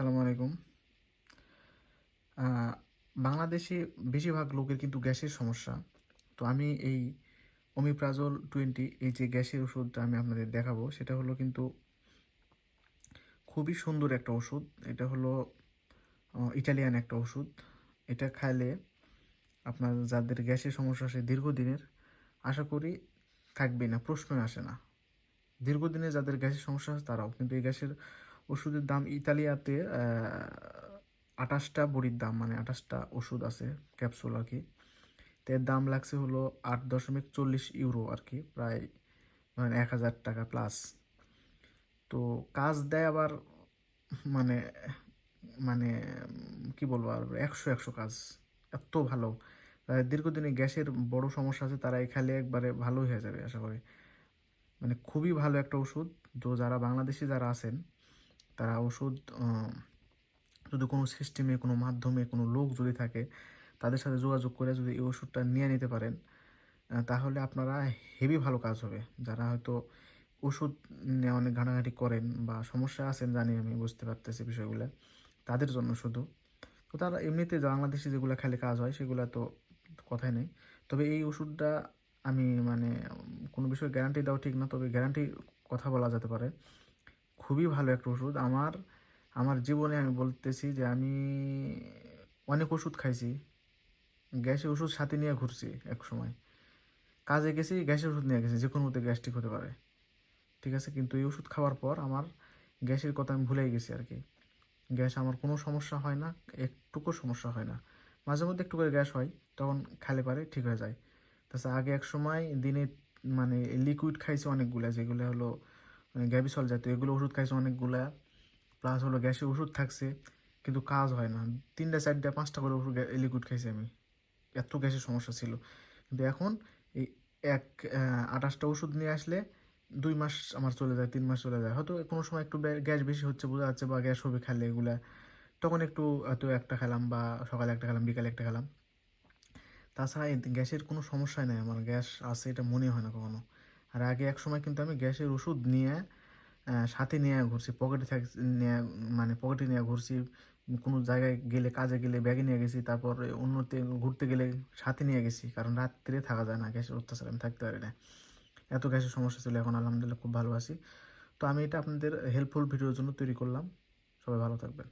সালামু আলাইকুম। বাংলাদেশে বেশিরভাগ লোকের কিন্তু গ্যাসের সমস্যা। তো আমি এই ওমিপ্রাজল টোয়েন্টি, এই যে গ্যাসের ওষুধটা আমি আপনাদের দেখাবো, সেটা হলো কিন্তু খুবই সুন্দর একটা ওষুধ। এটা হলো ইটালিয়ান একটা ওষুধ। এটা খাইলে আপনার যাদের গ্যাসের সমস্যা আছে দীর্ঘদিনের, আশা করি থাকবে না, প্রশ্নই আসে না। দীর্ঘদিনে যাদের গ্যাসের সমস্যা আছে তারাও কিন্তু এই গ্যাসের ওষুধের দাম ইতালিয়াতে আঠাশটা বড়ির দাম মানে আঠাশটা ওষুধ আছে, ক্যাপসুল আর কি। তো এর দাম লাগছে হলো আট দশমিক চল্লিশ ইউরো আর কি, প্রায় ধরেন এক হাজার টাকা প্লাস তো কাজ দেয় আবার মানে মানে কি বলব আর, একশো একশো কাজ, এত ভালো। দীর্ঘদিনে গ্যাসের বড় সমস্যা আছে তারা এই খালে একবারে ভালোই হয়ে যাবে, আশা করি। মানে খুবই ভালো একটা ওষুধ। তো যারা বাংলাদেশি যারা আছেন তারা ওষুধ যদি কোনো সিস্টেমে কোনো মাধ্যমে কোনো লোক যদি থাকে, তাদের সাথে যোগাযোগ করে যদি এই ওষুধটা নিয়ে নিতে পারেন তাহলে আপনারা হেভি ভালো কাজ হবে। যারা হয়তো ওষুধ নিয়ে অনেক ঘাটাঘাটি করেন বা সমস্যা আছেন জানি আমি, বুঝতে পারতেছি বিষয়গুলো, তাদের জন্য শুধু। তো তারা এমনিতে বাংলাদেশে যেগুলো খেলে কাজ হয়, সেগুলো তো কথাই নেই। তবে এই ওষুধটা আমি মানে কোনো বিষয়ে গ্যারান্টি দেওয়া ঠিক না, তবে গ্যারান্টির কথা বলা যেতে পারে। খুবই ভালো একটা ওষুধ। আমার আমার জীবনে আমি বলতেছি যে আমি অনেক ওষুধ খাইছি। গ্যাসের ওষুধ সাথে নিয়ে ঘুরছি এক সময়। কাজে গেছি গ্যাসের ওষুধ নিয়ে গেছি, যে কোনো মতে গ্যাস্ট্রিক হতে পারে। ঠিক আছে, কিন্তু এই ওষুধ খাওয়ার পর আমার গ্যাসের কথা আমি ভুলেই গেছি আর কি। গ্যাস আমার কোনো সমস্যা হয় না, একটুকু সমস্যা হয় না। মাঝে মধ্যে একটু করে গ্যাস হয়, তখন খেলে পারে, ঠিক হয়ে যায়। তাছাড়া আগে এক সময় দিনে মানে লিকুইড খাইছি অনেকগুলো, যেগুলো হলো গ্যাবিসল জাতীয় এগুলো ওষুধ খাইছি অনেকগুলা প্লাস হলো গ্যাসে ওষুধ থাকছে, কিন্তু কাজ হয় না। তিনটা, চারটা, পাঁচটা করে ওষুধ লিকুইড খাইছি আমি। এত গ্যাসের সমস্যা ছিল। কিন্তু এখন এই এক আঠাশটা ওষুধ নিয়ে আসলে দুই মাস আমার চলে যায়, তিন মাস চলে যায়। হয়তো কোনো সময় একটু গ্যাস বেশি হচ্ছে, বোঝা যাচ্ছে বা গ্যাস হবে খেলে এগুলা। তখন একটু হয়তো একটা খেলাম বা সকালে একটা খেলাম বিকালে একটা খেলাম তাছাড়া গ্যাসের কোনো সমস্যাই নাই আমার। গ্যাস আছে এটা মনে হয় না কখনো। আর আগে এক সময় কিন্তু আমি গ্যাসের ওষুধ নিয়ে সাথে নিয়ে ঘুরছি পকেটে থাক, নিয়ে মানে পকেটে নিয়ে ঘুরছি, কোনো জায়গায় গেলে, কাজে গেলে ব্যাগে নিয়ে গেছি, তারপর অন্যতে ঘুরতে গেলে সাথে নিয়ে গেছি, কারণ রাত্রে থাকা যায় না, গ্যাসের অত্যাচার, আমি থাকতে পারি না। এত গ্যাসের সমস্যা ছিল, এখন আলহামদুলিল্লাহ খুব ভালো আছি। তো আমি এটা আপনাদের হেল্পফুল ভিডিওর জন্য তৈরি করলাম। সবাই ভালো থাকবেন।